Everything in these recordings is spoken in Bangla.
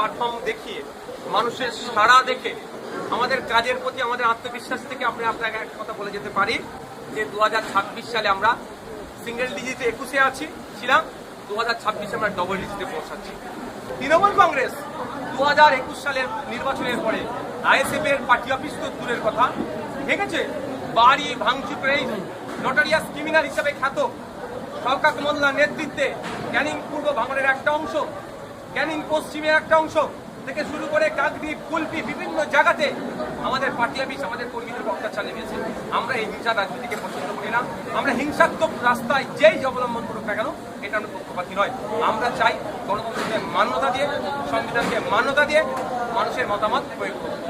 পারফর্ম দেখিয়ে মানুষের সাড়া দেখে, আমাদের কাজের প্রতি আমাদের আত্মবিশ্বাস থেকে আমরা আপনাকে এক কথা বলে যেতে পারি যে দুহাজার ছাব্বিশ সালে আমরা সিঙ্গেল ডিজিটে একুশে আছি, ছিলাম, দু হাজার ছাব্বিশে আমরা ডবল ডিজিটে পৌঁছাচ্ছি। তৃণমূল কংগ্রেস দু হাজার একুশ সালের নির্বাচনের পরে আইএসএফ এর পার্টি অফিস তো দূরের কথা ভেঙেছে বাড়ি ভাঙচুর নটারিয়াস ক্রিমিনাল হিসেবে খ্যাত শওকাত মোল্লার নেতৃত্বে ক্যানিং পূর্ব ভাঙনের একটা অংশ। ক্যানিং পশ্চিমের একটা অংশ থেকে শুরু করে কাকদ্বীপ, কুলপি বিভিন্ন জায়গাতে আমাদের পার্টি অফিস আমাদের কর্মীদের অত্যাচার নেমেছে আমরা এই হিংসা রাজনীতিকে পছন্দ করি না। আমরা হিংসাত্মক রাস্তায় যেই অবলম্বন করুক না কেন, এটা আমরা পক্ষপাতী নয়। আমরা চাই গণতন্ত্রকে মান্যতা দিয়ে, সংবিধানকে মান্যতা দিয়ে মানুষের মতামত প্রয়োগ করুক।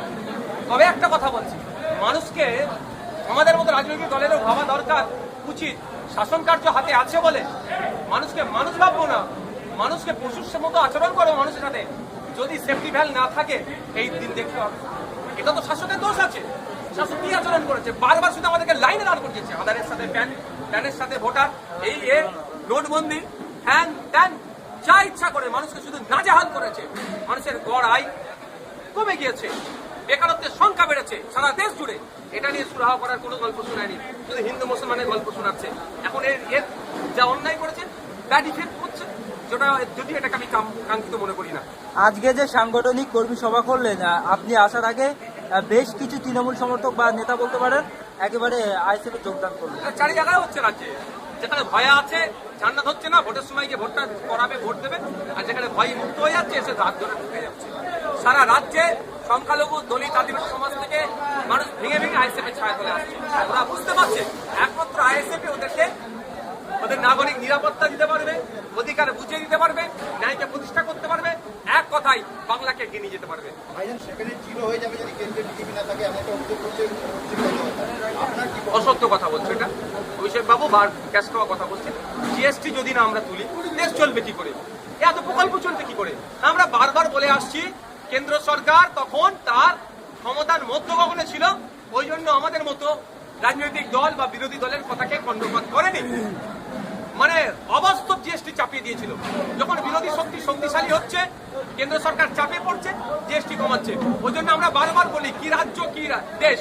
তবে একটা কথা বলছি, মানুষকে আমাদের মতো রাজনৈতিক দলেরও ভাবা দরকার, উচিত। শাসন কার্য হাতে আছে বলে মানুষকে মানুষ ভাববো না। মানুষকে পশুর মতো আচরণ করো মানুষের সাথে। যদি সেফটি ভ্যাল না থাকে, এই দিন দেখতে হবে। এটা তো শাসকের দোষ আছে। শাসক কি আচরণ করেছে? বারবার শুধু আমাদেরকে লাইনে দাঁড় করিয়েছে আধারের সাথে প্যান, প্যানের সাথে ভোটার, এই, এ, নোটবন্দি, হ্যান ত্যান, যা ইচ্ছা করে মানুষকে শুধু নাজেহাল করেছে। মানুষের গড় আয় কমে গিয়েছে। বেকারত্বের সংখ্যা বেড়েছে। সারা দেশ জুড়ে এটা নিয়ে সুরাহা করার কোনো গল্প শোনায়নি। শুধু হিন্দু মুসলমানের গল্প শোনাচ্ছে। এখন এর এর যা অন্যায় করেছে ব্যাড ইফেক্ট যেটা যদি এটাকে আমি কাঙ্ক্ষিত মনে করি না। আজকে যে সাংগঠনিক কর্মী সভা করলেন আপনি আসার আগে বেশ কিছু তৃণমূল সমর্থক বা নেতা বলতে পারেন একেবারে আইসিএফে যোগদান করলেন। চারি জায়গায় হচ্ছে রাজ্যে। যেখানে ভয় আছে জান্নাত হচ্ছে না ভোটের সময় গিয়ে ভোটটা করাবে ভোট দেবে আর যেখানে ভয় মুক্ত হয়ে যাচ্ছে এসে হাত ধরে ঢুকে যাচ্ছে। সারা রাজ্যে সংখ্যালঘু দলিত আদিবাসী সমাজ থেকে মানুষ ভেঙে ভেঙে আইএসএফের ছায়া চলে আসছে। ওরা বুঝতে পারছে একমাত্র আইএসএফ ওদেরকে ওদের নাগরিক নিরাপত্তা দিতে পারবে অধিকার বুঝিয়ে দিতে পারবে ন্যায়কে প্রতিষ্ঠা করতে পারবে এক কথাই বাংলাকে নিয়ে যেতে পারবে। ভাইজান সেখানে জিরো হয়ে যাবে যদি কেন্দ্রের টিকিট না থাকে এমন অভিযোগ করছে আপনার কি অসত্য কথা বলছো এটা। অভিষেক বাবু বার ক্যাশ খাওয়া কথা বলছেন জিএসটি যদি না আমরা তুলি দেশ চলবে কি করে? এত প্রকল্প চলবে কি করে? আমরা বারবার বলে আসছি কেন্দ্র সরকার তখন তার ক্ষমতার মধ্যগগনে ছিল? ওই জন্য আমাদের মতো রাজনৈতিক দল বা বিরোধী দলের কথাকে কর্ণপাত করেনি। মানে অবাস্তব জিএসটি চাপিয়ে দিয়েছিল। যখন বিরোধী শক্তি শক্তিশালী হচ্ছে কেন্দ্র সরকার চাপে কমাচ্ছে। ওই জন্য আমরা বারবার বলি, কি রাজ্য, কি দেশ।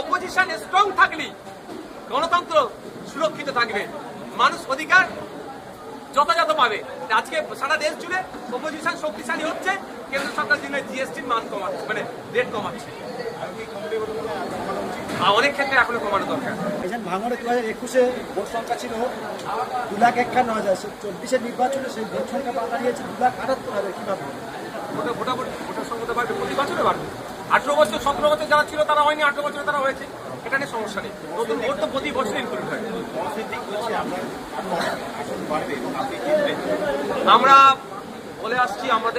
অপোজিশন স্ট্রং থাকলেই গণতন্ত্র সুরক্ষিত থাকবে। মানুষ অধিকার যথাযথ পাবে। আজকে সারা দেশ জুড়ে অপোজিশন শক্তিশালী হচ্ছে, কেন্দ্র সরকার দিনে জিএসটির মান কমাচ্ছে মানে রেট কমাচ্ছে। অনেক ক্ষেত্রে এখনও কমানো দরকার। ভাঙড়ে দু হাজার একুশে ভোট সংখ্যা ছিল দু লাখ একান্ন হাজার চব্বিশের নির্বাচনে সেই ভোট সংখ্যা দিয়েছে দু লাখ আটাত্তর হাজার, কীভাবে? ভোটার ভোটাভুটি ভোটার সংখ্যাটা বাড়বে প্রতি বছরে বাড়বে। আঠেরো বছর সতেরো বছর যারা ছিল তারা হয়নি আঠেরো বছরে তারা হয়েছে। এটা নিয়ে সমস্যা নেই। নতুন ভোট তো প্রতি বছর ইনক্লুড হয়। আমরা বলে আসছি আমাদের